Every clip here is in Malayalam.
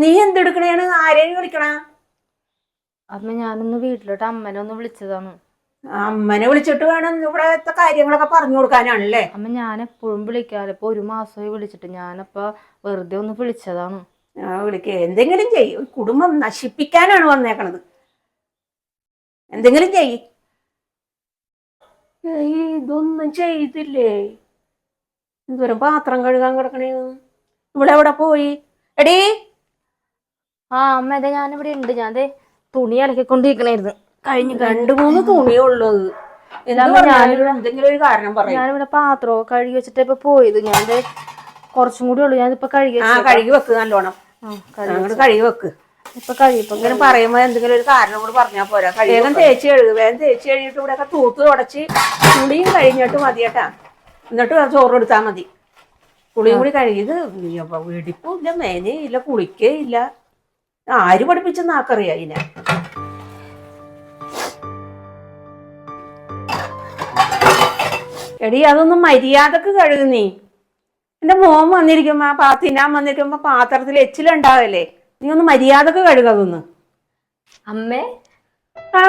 നീ എന്തെടുക്കണേണ് ആരെയും വിളിക്കണ? അമ്മ ഞാനൊന്ന് വീട്ടിലോട്ട് അമ്മനെ ഒന്ന് വിളിച്ചതാണ്. അമ്മനെ വിളിച്ചിട്ട് വേണം ഇവിടത്തെ കാര്യങ്ങളൊക്കെ പറഞ്ഞു കൊടുക്കാനാണല്ലേ? അമ്മ ഞാൻ എപ്പോഴും വിളിക്കാറ് ഇപ്പൊ ഒരു മാസമായി വിളിച്ചിട്ട് ഞാനപ്പോ വെറുതെ ഒന്ന് വിളിച്ചതാണ്. ആ വിളിക്ക. എന്തെങ്കിലും ചെയ്യും. കുടുംബം നശിപ്പിക്കാനാണ് വന്നേക്കണത്. എന്തെങ്കിലും ചെയ് ഇതൊന്നും ചെയ്തില്ലേ? എന്തോരം പാത്രം കഴുകാൻ കിടക്കണേ ഇവിടെ എവിടെ പോയി? എടീ ആ അമ്മ അതെ ഞാനിവിടെ ഉണ്ട്. ഞാൻ ദേ തുണി അലക്കിക്കൊണ്ടിരിക്കണായിരുന്നു. കഴിഞ്ഞു രണ്ടു മൂന്ന് തുണിയേ ഉള്ളത് അമ്മ എന്തെങ്കിലും ഒരു കാരണം പറയും. ഞാനിവിടെ പാത്രമൊക്കെ കഴുകി വെച്ചിട്ട് ഇപ്പൊ പോയത്. ഞാൻ ദേ കുറച്ചും കൂടി ഉള്ളു. ഞാനിപ്പോ കഴുകി ആ കഴുകി വെക്ക് നല്ലോണം. കഴുകി അങ്ങോട്ട് കഴുകി വെക്ക്. ഇപ്പൊ കഴിയപ്പോ ഇങ്ങനെ പറയുമ്പോ എന്തെങ്കിലും ഒരു കാരണം കൂടി പറഞ്ഞാൽ പോരാ. വേഗം തേച്ച് കഴുകും വേഗം തേച്ച് കഴിഞ്ഞിട്ട് ഇവിടെയൊക്കെ തൂത്ത് തുടച്ച് തുണിയും കഴിഞ്ഞിട്ട് മതി കേട്ടാ. എന്നിട്ട് ചോറ് എടുത്താൽ മതി. കുളിയും കൂടി കഴുകിയത് വെടിപ്പും ഇല്ല മേനേ ഇല്ല കുളിക്കേ കുളിക്കേയില്ല ആര് പഠിപ്പിച്ചെന്ന് ആക്കറിയ ഇതിനെ എടി അതൊന്നും മര്യാദയ്ക്ക് കഴുകുന്നേ. എന്റെ മോൻ വന്നിരിക്കുമ്പോ ആ പാ തിന്നാൻ വന്നിരിക്കുമ്പോ പാത്രത്തിൽ എച്ചിലുണ്ടാവല്ലേ. നീ ഒന്ന് മര്യാദയ്ക്ക് കഴുകതൊന്ന് അമ്മേ. ആ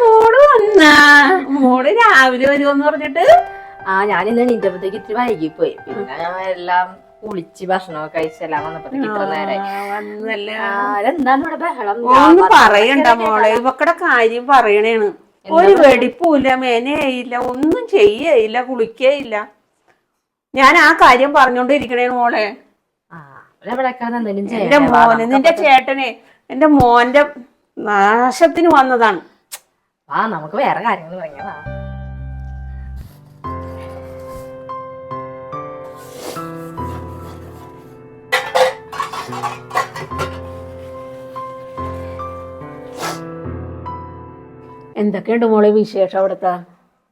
മോൾ വന്നാ. മോൾ രാവിലെ വരുമെന്ന് പറഞ്ഞിട്ട്? ആ ഞാൻ ഇന്ന് എണീറ്റപ്പോഴത്തേക്ക് ഇത്തിരി വൈകിപ്പോയി. പിന്നെ എല്ലാം കുളിച്ച് ഭക്ഷണമൊക്കെ കഴിച്ചെല്ലാം വന്നപ്പോഴത്തേക്ക് ഇത്ര നേരം ഇവിടെ ബഹളം? ഒന്നും പറയണ്ട മോളെ ഇവക്കടെ കാര്യം പറയണേണ്. ഒരു വെടിപ്പൂല മെനയില്ല ഒന്നും ചെയ്യയില്ല കുളിക്കേയില്ല. ഞാൻ ആ കാര്യം പറഞ്ഞോണ്ടിരിക്കണേണ് മോളെ. എന്റെ മോന് മോനെ നിന്റെ ചേട്ടനെ എന്റെ മോന്റെ നാശത്തിന് വന്നതാണ്. ആ നമുക്ക് വേറെ കാര്യങ്ങൾ പറയാം എന്തൊക്കെയുണ്ട് മോളെ വിശേഷം അവിടുത്തെ?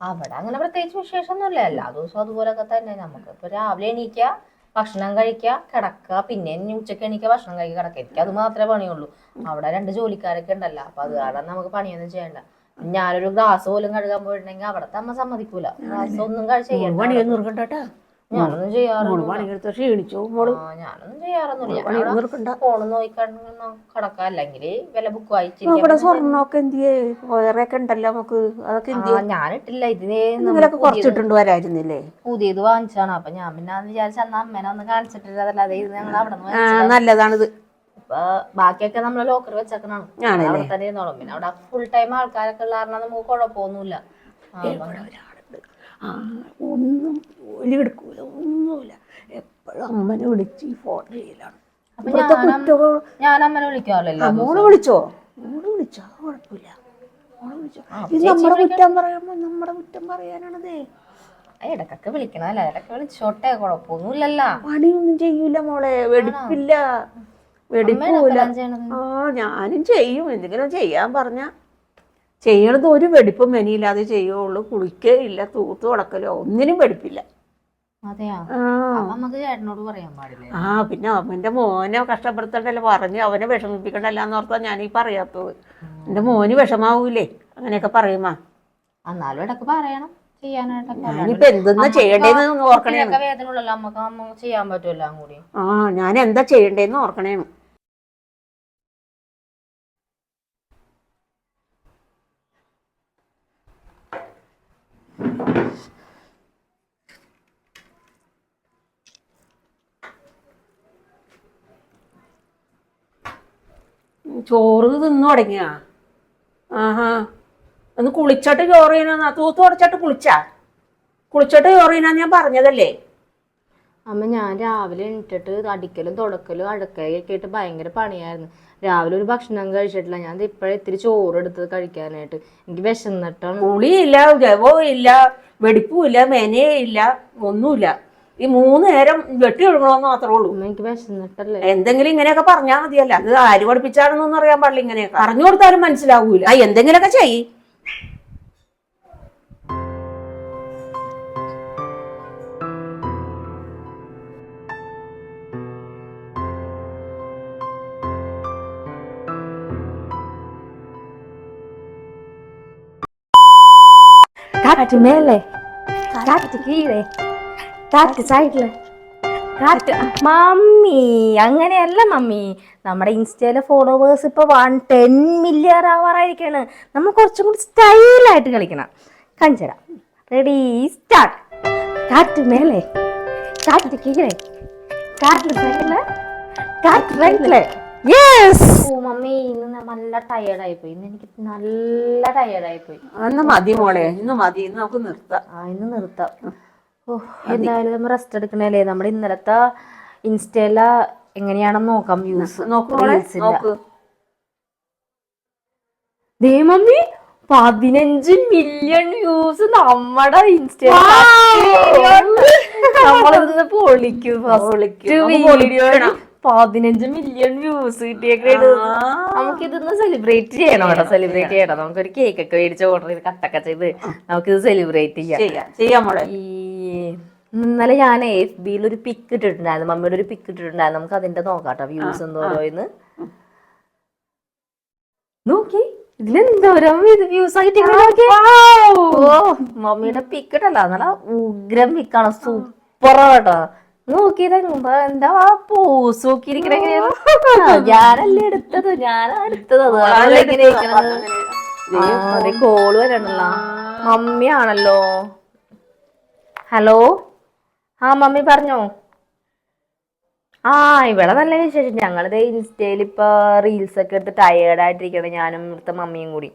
അവിടെ അങ്ങനെ പ്രത്യേകിച്ച് വിശേഷമൊന്നുമില്ല. എല്ലാ ദിവസവും അതുപോലൊക്കെ തന്നെ. നമുക്ക് ഇപ്പൊ രാവിലെ എണീക്കുക ഭക്ഷണം കഴിക്കുക കിടക്കുക പിന്നെ ഉച്ചയ്ക്ക് ഉച്ചയ്ക്ക് എണീക്കുക ഭക്ഷണം കഴിക്കുക കിടക്കുക എനിക്ക് അത് മാത്രമേ പണിയുള്ളൂ. അവിടെ രണ്ട് ജോലിക്കാരൊക്കെ ഉണ്ടല്ലോ. അപ്പൊ അത് കാരണം നമുക്ക് പണിയൊന്നും ചെയ്യണ്ട. ഞാനൊരു ഗ്ലാസ് പോലും കഴുകാൻ പോയിട്ടുണ്ടെങ്കിൽ അവിടത്തെ അമ്മ സമ്മതിക്കൂല. ഗ്ലാസ് ഒന്നും കഴി ഞാനൊന്നും മോൾ ചെയ്യാറൊന്നുമില്ല. പണിയെടുത്ത് ക്ഷീണിച്ചു. മോൾ. ആ, ഞാനൊന്നും ചെയ്യാറൊന്നുമില്ല. പണിയൊന്നും നിർക്കണ്ട ഫോൺ നോക്കിക്കണ്ട് കിടക്കാം. അല്ലെങ്കിൽ വല്ല ബുക്ക് ഇവിടെ വായിച്ചിരിക്കാം സ്വർണമൊക്കെ എന്തിയേ വേറെയൊക്കെ ഉണ്ടല്ലോ നമുക്ക്. അതൊക്കെ എന്തിയേ ഞാനിട്ടില്ല. ഇതിനെ കുറച്ചിട്ടുണ്ട് വരായിരുന്നില്ലേ പുതിയത് വാങ്ങിച്ചാണ് അപ്പൊ ഞാൻ പിന്നെ അന്ന് വിചാരിച്ച അന്ന് അമ്മേനെ ഒന്ന് കാണിച്ചിട്ടില്ല. അതല്ലാതെ ഇത് ഞങ്ങൾ അവിടെ നിന്ന് ആ നല്ലതാണിത്. ഇപ്പൊ ബാക്കിയൊക്കെ നമ്മളെ ലോക്കർ വെച്ചേക്കണാണ് ആണല്ലേ? അവിടെ തന്നെ ഇരുന്നോളും. പിന്നെ അവിടെ ഫുൾ ടൈം ആൾക്കാരൊക്കെ ഉള്ള കാരണം നമുക്ക് കുഴപ്പമൊന്നുമില്ല. ആ, ഇവിടെ ഒന്നും ജോലി എടുക്കൂല ഒന്നുമില്ല. എപ്പോഴും അമ്മനെ വിളിച്ച് ഈ ഫോൺ ചെയ്യലാണ്. ഞാൻ അമ്മനെ വിളിക്കാറില്ലല്ലോ മോൾ വിളിച്ചോ? മോൾ വിളിച്ചോ? അത് കുഴപ്പമില്ല. മോൾ വിളിച്ചോ? ഇത് നമ്മുടെ കുറ്റം പറയുമ്പോ നമ്മുടെ കുറ്റം പറയാനാണതേ. ഇടക്കൊക്കെ വിളിക്കണല്ലേ ഇടക്കൊക്കെ വിളിച്ചോട്ടെ കുഴപ്പമൊന്നുമില്ലല്ലോ. പണിയൊന്നും ചെയ്യൂല മോളെ. വെടിപ്പില്ല. വെടിപ്പില്ല ആ ഞാനും ചെയ്യും. എന്തെങ്കിലും ചെയ്യാൻ പറഞ്ഞ ചെയ്യണത് ഒരു വെടിപ്പും മെനിയില്ലാതെ ചെയ്യുള്ളൂ. കുളിക്കുകയില്ല തൂത്ത് ഉടക്കലോ ഒന്നിനും വെടിപ്പില്ല. ആ. പിന്നെ അവന്റെ മോനെ കഷ്ടപ്പെടുത്തണ്ടല്ലോ. പറഞ്ഞ് അവനെ വിഷമിപ്പിക്കണ്ടല്ല എന്ന് ഓർത്താ ഞാനീ പറയാത്തത്. എന്റെ മോന് വിഷമാവൂലേ? അങ്ങനെയൊക്കെ പറയുമാ. എന്നാലും ഇടയ്ക്ക് പറയണം ഞാനിപ്പോ എന്തെന്നാ ചെയ്യണ്ടേന്ന് ഓർക്കണേ വേദന ഉള്ളല്ലോ നമുക്ക് അമ്മ ചെയ്യാൻ പറ്റുമല്ലോ കൂടി ആ ഞാൻ എന്താ ചെയ്യണ്ടേന്ന് ഓർക്കണേന്ന്. ചോറ് തിന്നു തുടങ്ങിയ? ആഹാ. ഒന്ന് കുളിച്ചിട്ട് ചോറ് ചെയ്യണ തൂത്ത് തുടച്ചിട്ട് കുളിച്ചാ? കുളിച്ചിട്ട് ചോറ് ചെയ്യണ ഞാൻ പറഞ്ഞതല്ലേ? അമ്മ ഞാൻ രാവിലെ എണീറ്റിട്ട് അടിക്കലും തുടക്കലും അടക്കലൊക്കെ ആയിട്ട് ഭയങ്കര പണിയായിരുന്നു. രാവിലെ ഒരു ഭക്ഷണം കഴിച്ചിട്ടില്ല. ഞാൻ ഇപ്പോഴേ ഇത്തിരി ചോറ് എടുത്തത് കഴിക്കാനായിട്ട്. എനിക്ക് വിശന്നിട്ടാണ്. പുളിയില്ല ജവവും ഇല്ല വെടിപ്പും ഇല്ല മെനയില്ല ഒന്നുമില്ല. ഈ മൂന്ന് നേരം വെട്ടി ഒഴുകണമെന്ന് മാത്രമേ ഉള്ളൂ. എനിക്ക് വിശന്നിട്ടല്ലേ? എന്തെങ്കിലും ഇങ്ങനെയൊക്കെ പറഞ്ഞാൽ മതിയല്ല. അത് ആര് പഠിപ്പിച്ചാണെന്നൊന്നും അറിയാൻ പാടില്ല ഇങ്ങനെയൊക്കെ പറഞ്ഞു കൊടുത്താലും മനസ്സിലാവൂല. ആ എന്തെങ്കിലുമൊക്കെ ചെയ്. കാറ്റ് മേലെ. കാറ്റ് കീഴെ. കാറ്റ് സൈഡിൽ കാറ്റ് മമ്മി അങ്ങനെയല്ല മമ്മി. നമ്മുടെ ഇൻസ്റ്റയിലെ ഫോളോവേഴ്സ് ഇപ്പൊ വൺ ടെൻ മില്യൺ ആവാറായിരിക്കാണ് നമ്മൾ കുറച്ചും കൂടി സ്റ്റൈലായിട്ട് കളിക്കണം. കഞ്ചര റെഡി സ്റ്റാർട്ട് കാറ്റ് മേലെ. കാറ്റ് കീഴേ കാറ്റ് ഫ്രണ്ടിൽ കാറ്റ് ഫ്രണ്ടിൽ യെസ് ഓ മമ്മി ഇന്ന് നല്ല ടയേർഡായി പോയി. ഇന്ന് എനിക്ക് നല്ല ടയേർഡായി പോയി. അന്ന് മതി മോളെ. ഇന്ന് മതി. ഇന്ന് നമുക്ക് നിർത്താം. ആ ഇന്ന് നിർത്താം. എന്തായാലും നമ്മൾ റെസ്റ്റ് എടുക്കണല്ലേ? നമ്മുടെ ഇന്നലത്തെ ഇൻസ്റ്റയില എങ്ങനെയാണെന്ന് നോക്കാം വ്യൂസ് നോക്ക് ദേ മമ്മി പതിനഞ്ച് മില്യൺ വ്യൂസ് നമ്മുടെ ഇൻസ്റ്റയിൽ നമ്മളിന്ന് പൊളിക്കും. പതിനഞ്ച് മില്യൺ വ്യൂസ് കിട്ടിയൊക്കെ നമുക്ക് ഇതൊന്ന് സെലിബ്രേറ്റ് ചെയ്യണം കേട്ടോ. സെലിബ്രേറ്റ് ചെയ്യണം. നമുക്കൊരു കേക്ക് ഒക്കെ മേടിച്ച് ഓർഡർ ചെയ്ത് കട്ടൊക്കെ ചെയ്ത് നമുക്കിത് സെലിബ്രേറ്റ് ചെയ്യാം. ചെയ്യാം ഇന്നലെ ഞാൻ എഫ് ബിയിൽ ഒരു പിക്ക് ഇട്ടിട്ടുണ്ടായിരുന്നു. മമ്മിയുടെ ഒരു പിക്ക് ഇട്ടിട്ടുണ്ടായിരുന്നു. നമുക്ക് അതിന്റെ നോക്കാട്ടോ വ്യൂസ് എന്തോരോന്ന് നോക്കി ഇതിലെന്തോരം വ്യൂസ് ആയിട്ട് ഓ മമ്മിയുടെ പിക്ക് ഇട്ടല്ല. നല്ല ഉഗ്രം പിക്കാണ് സൂപ്പർ കേട്ടോ. നോക്കിയത് എന്താ ആ പോസ് നോക്കിയിരിക്കണ ഞാനല്ലേ എടുത്തത് ഞാനാ എടുത്തത്. കോൾ വരണല്ലോ. മമ്മിയാണല്ലോ. ഹലോ? ആ മമ്മി പറഞ്ഞോ? ആ ഇവിടെ നല്ല വിശേഷം. ഞങ്ങളിത് ഇൻസ്റ്റയിൽ ഇപ്പൊ റീൽസ് ഒക്കെ എടുത്ത് ടയേർഡ് ആയിട്ടിരിക്കണം ഞാനും ഇവിടുത്തെ മമ്മിയും കൂടി.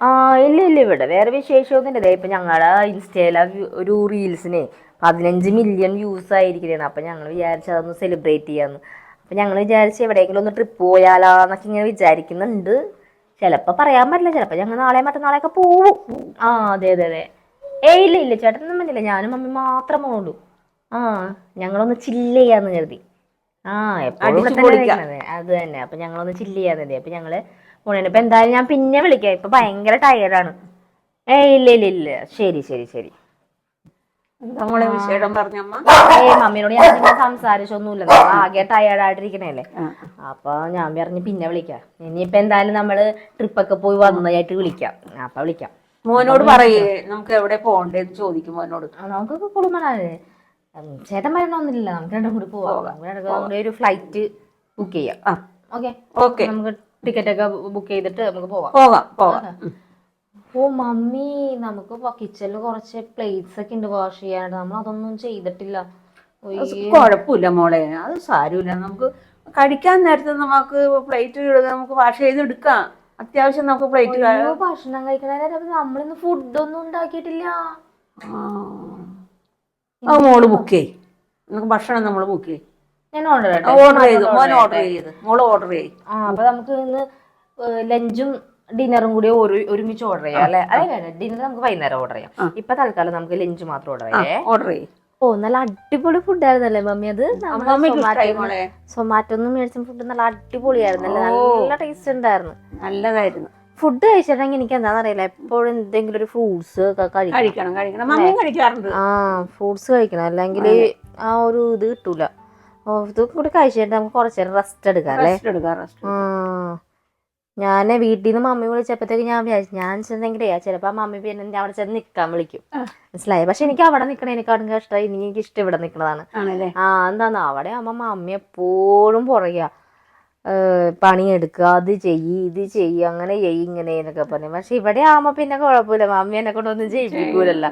ആ ഇല്ല ഇല്ല ഇവിടെ വേറെ വിശേഷമൊന്നുമില്ല. ദേ ഇപ്പൊ ഞങ്ങളുടെ ഇൻസ്റ്റയിലെ ഒരു റീൽസിന് പതിനഞ്ച് മില്യൺ വ്യൂസ് ആയിരിക്കണേ അപ്പൊ ഞങ്ങൾ വിചാരിച്ച് അതൊന്ന് സെലിബ്രേറ്റ് ചെയ്യാന്ന്. അപ്പൊ ഞങ്ങൾ വിചാരിച്ച് എവിടെയെങ്കിലും ഒന്ന് ട്രിപ്പ് പോയാലാന്നൊക്കെ ഇങ്ങനെ വിചാരിക്കുന്നുണ്ട്. ചിലപ്പോൾ പറയാൻ പറ്റില്ല. ചിലപ്പോൾ ഞങ്ങൾ നാളെ മറ്റന്നാളെയൊക്കെ പോവും. ആ അതെ അതെ അതെ. ഏയ് ഇല്ല ഇല്ല ചേട്ടനൊന്നും പറ്റില്ല ഞാനും മമ്മി മാത്രമേ ഉള്ളൂ ആ ഞങ്ങളൊന്ന് ചില്ല് ചെയ്യാന്ന് കരുതി. ആ എപ്പോഴും ഇവിടെ തന്നെ ഇരിക്കണത്. അത് തന്നെ. അപ്പൊ ഞങ്ങളൊന്ന് ചില്ല് ചെയ്യാന്ന് കരുതി. അപ്പൊ ഞങ്ങൾ പോണേന്. ഇപ്പൊ എന്തായാലും ഞാൻ പിന്നെ വിളിക്കാം. ഇപ്പൊ ഭയങ്കര ടയേർഡാണ് ഏ ഇല്ല ഇല്ല ഇല്ല. ശരി ശരി ശരി. എന്താ മോളെ വിശേഷം? പറഞ്ഞമ്മ ഏയ് മമ്മിയോട് ഞാൻ നിങ്ങൾ സംസാരിച്ചൊന്നുമില്ല. നമ്മൾ ആകെ ടയേർഡ് ആയിട്ടിരിക്കണല്ലേ. ആ. അപ്പൊ ഞാൻ പറഞ്ഞു പിന്നെ വിളിക്കാം. ഇനിയിപ്പൊ എന്തായാലും നമ്മൾ ട്രിപ്പൊക്കെ പോയി വന്നതായിട്ട് വിളിക്കാം. അപ്പൊ വിളിക്കാം. മോനോട് പറയേ. നമുക്ക് എവിടെ പോണ്ടേന്ന് ചോദിക്കും മോനോട്. ആ, നമുക്കൊക്കെ കുടുംബനാണ്. ചേട്ടൻ വരണമൊന്നുമില്ല നമുക്ക് രണ്ടും കൂടി പോവാം. ഒരു ഫ്ലൈറ്റ് ബുക്ക് ചെയ്യാം. ഓക്കെ ഓക്കെ നമുക്ക് ടിക്കറ്റ് ഒക്കെ ബുക്ക് ചെയ്തിട്ട് നമുക്ക് പോവാം. പോവാം പോവാം ഓ മമ്മി നമുക്ക് കിച്ചണിൽ കുറച്ച് പ്ലേറ്റ്സ് ഒക്കെ ഉണ്ട് വാഷ് ചെയ്യാനായിട്ട്. നമ്മൾ അതൊന്നും ചെയ്തിട്ടില്ല. കുഴപ്പമില്ല മോളെ. അത് സാരമില്ല. നമുക്ക് കഴിക്കാൻ നേരത്തെ നമുക്ക് പ്ലേറ്റ് നമുക്ക് വാഷ് ചെയ്ത് എടുക്കാം. അത്യാവശ്യം നമുക്ക് പ്ലേറ്റ് ഭക്ഷണം കഴിക്കണ നമ്മളിന്ന് ഫുഡൊന്നും ഉണ്ടാക്കിയിട്ടില്ല. അത് മോൾ ബുക്ക് ചെയ്. നമുക്ക് ഭക്ഷണം നമ്മൾ ബുക്ക് ചെയ്. ഞാൻ ഓർഡർ ഓർഡർ ചെയ്തു. മോൻ ഓർഡർ ചെയ്ത്. മോൾ ഓർഡർ ചെയ്യും ആ അപ്പൊ നമുക്ക് ഇന്ന് ലഞ്ചും ഡിന്നറും കൂടി ഒരു ഒരുമിച്ച് ഓർഡർ ചെയ്യാം അല്ലെ? അതെ ഡിന്നർ നമുക്ക് വൈകുന്നേരം ഓർഡർ ചെയ്യാം. ഇപ്പൊ തൽക്കാലം നമുക്ക് ലഞ്ച് മാത്രം ഓർഡർ ചെയ്യാം. ഓർഡർ ചെയ്യും ഓ നല്ല അടിപൊളി ഫുഡായിരുന്നല്ലേ മമ്മി? അത് സൊമാറ്റോന്നും മേടിച്ച ഫുഡ് നല്ല അടിപൊളിയായിരുന്നല്ലേ? നല്ല ടേസ്റ്റ് ഉണ്ടായിരുന്നു. നല്ലതായിരുന്നു. ഫുഡ് കഴിച്ചിട്ടുണ്ടെങ്കിൽ എനിക്ക് എന്താണെന്നറിയില്ല. എപ്പോഴും എന്തെങ്കിലും ഒരു ഫ്രൂട്ട്സ് ഒക്കെ കഴിക്കണം. കഴിക്കണം കഴിക്കണം. മമ്മിയും കഴിക്കാറുണ്ട്. ആ ഫ്രൂട്ട്സ് കഴിക്കണം. അല്ലെങ്കിൽ ആ ഒരു ഇത് കിട്ടൂല. ഇതൊക്കെ കൂടി കഴിച്ചിട്ട് നമുക്ക് കുറച്ച് നേരം റെസ്റ്റ് എടുക്കാം അല്ലേ? റെസ്റ്റ് എടുക്കാം റെസ്റ്റ് ആ. ഞാൻ വീട്ടിൽ നിന്ന് മമ്മി വിളിച്ചപ്പോഴത്തേക്ക് ഞാൻ വിചാരിച്ചു ഞാൻ ചെന്നെങ്കിലേ ചിലപ്പോൾ മമ്മി പിന്നെ ഞാൻ അവിടെ ചെന്ന് നിൽക്കാൻ വിളിക്കും. മനസ്സിലായി? പക്ഷെ എനിക്ക് അവിടെ നിൽക്കണേനെക്കാളും കഷ്ടമായി എനിക്ക് ഇഷ്ടം ഇവിടെ നിൽക്കണതാണ് ആ എന്താന്ന്? അവിടെ ആവുമ്പോൾ മമ്മി എപ്പോഴും പുറകെയാ. ഏഹ് പണിയെടുക്കുക അത് ചെയ്യ് ഇത് ചെയ്യ് അങ്ങനെ ചെയ്യ് ഇങ്ങനെ എന്നൊക്കെ പറഞ്ഞു. പക്ഷെ ഇവിടെ ആകുമ്പോൾ പിന്നെ കുഴപ്പമില്ല. മമ്മി എന്നെ കൊണ്ടൊന്നും ചെയ്യിപ്പിക്കൂലല്ല.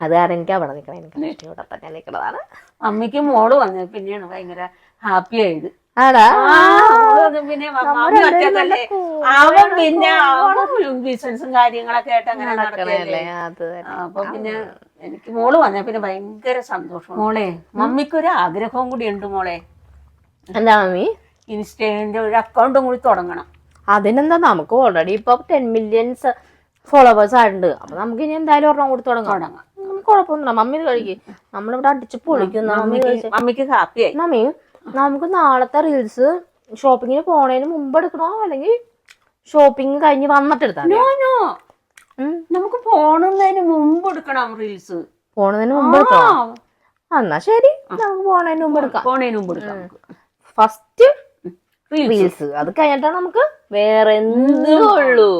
അത് കാരണം എനിക്ക് അവിടെ നിൽക്കണം. എനിക്ക് ഇഷ്ടം ഇവിടെ തന്നെ നിൽക്കണതാണ്. അമ്മയ്ക്ക് മോൾ വന്നത് പിന്നെയാണ് ഭയങ്കര ഹാപ്പി ആയത്. അവൻ പിന്നെ അവൻ ബിസിനസ്സും കാര്യങ്ങളൊക്കെ ആയിട്ട് അങ്ങനെ തന്നെ. അപ്പൊ പിന്നെ എനിക്ക് മോൾ വന്ന പിന്നെ ഭയങ്കര സന്തോഷം മോളെ മമ്മിക്കൊരു ആഗ്രഹവും കൂടി ഉണ്ട് മോളെ. എന്താ മമ്മി ഇൻസ്റ്റേന്റെ ഒരു അക്കൗണ്ടും കൂടി തുടങ്ങണം. അതിനെന്താ നമുക്ക് ഓൾറെഡി ഇപ്പൊ ടെൻ മില്യൻസ് ഫോളോവേഴ്സ് ആയിട്ടുണ്ട്. അപ്പൊ നമുക്ക് ഇനി എന്തായാലും ഒരെണ്ണം കൂടി തുടങ്ങാം. തുടങ്ങാം. നമുക്ക് കുഴപ്പമൊന്നുമില്ല. മമ്മി കഴിക്കും. നമ്മളിവിടെ അടിച്ച് പൊളിക്കുന്ന. മമ്മി മമ്മിക്ക് ഹാപ്പി ഹാപ്പിയായി മമ്മി നമുക്ക് നാളത്തെ റീൽസ് ഷോപ്പിങ്ങിന് പോണതിന് മുമ്പ് എടുക്കണോ? അല്ലെങ്കിൽ ഷോപ്പിംഗ് കഴിഞ്ഞ് വന്നിട്ട് എടുത്താൽ. നമുക്ക് പോണതിന് മുമ്പ് എടുക്കണം റീൽസ് പോണതിന് മുമ്പ് എടുക്കണോ എന്നാ ശരി. നമുക്ക് പോണതിന് മുമ്പ് എടുക്കാം. പോണതിന് മുമ്പ് എടുക്കാം. ഫസ്റ്റ് റീൽസ് അത് കഴിഞ്ഞിട്ടാണ് നമുക്ക് വേറെ എന്തുള്ളൂ